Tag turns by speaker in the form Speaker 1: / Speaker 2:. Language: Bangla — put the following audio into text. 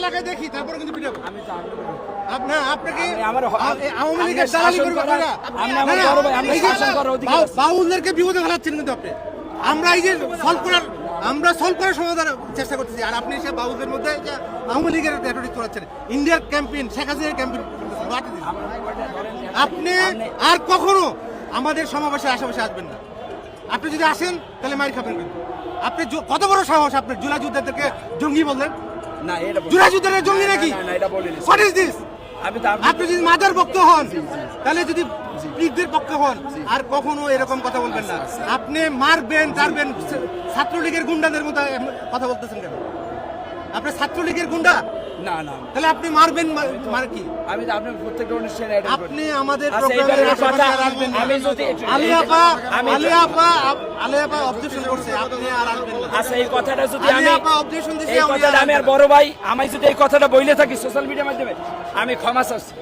Speaker 1: এলাকায় দেখি তারপরে কিন্তু পিটাবো আপনি আপনাকে আওয়ামী লীগের দালালি আপনারা। বাউলদেরকে বিপদে ফেলাচ্ছেন কিন্তু আমরা এই যে সলভ করার আমরা সলভ করার সমাধান চেষ্টা করতেছি। আর আপনি সে বাউলদের মধ্যে আওয়ামী লীগের রেটরিক করাচ্ছেন ইন্ডিয়ার ক্যাম্পেইন শেখ হাসিনার ক্যাম্পেইন আপনি আর কখনো আমাদের সমাবেশে আশেপাশে আসবেন না। আপনি যদি আসেন তাহলে মার খাবেন কিন্তু। আপনি কত বড় সাহস আপনার? জুলাই যোদ্ধাদেরকে জঙ্গি বললেন।
Speaker 2: না এটা
Speaker 1: জঙ্গি নাকি?
Speaker 2: না, না, এটা বলিনি।
Speaker 1: হোয়াট ইজ দিস
Speaker 2: আমি তো আপনি-
Speaker 1: যদি মাদার ভক্ত হন তাহলে যদি পীরদের পক্ষে হন আর কখনো এরকম কথা বলবেন না। আপনি মারবেন তারবেন ছাত্রলীগের গুন্ডাদের মতো কথা বলতেছেন কেন? আপনি ছাত্রলীগের গুন্ডা?
Speaker 2: না না
Speaker 1: তাহলে আপনি মারবেন মানে কি?
Speaker 2: আমি তো আপনার প্রত্যেকটা অনুষ্ঠানে
Speaker 1: আপনি আমাদের
Speaker 2: আচ্ছা,
Speaker 1: আসবেন
Speaker 2: আমি যদি
Speaker 1: আলিয়াপা আলিয়াপা আলিয়াপা অবজেকশন করছে আপনি আর আসবেন না।
Speaker 2: আচ্ছা এই কথাটা যদি আমি
Speaker 1: আলিয়াপা objection দিছে,
Speaker 2: এই
Speaker 1: আমি আর
Speaker 2: বড় ভাই আমি যদি এই কথাটা বইলে থাকি সোশ্যাল মিডিয়ার মাধ্যমে আমি ক্ষমা চাচ্ছি।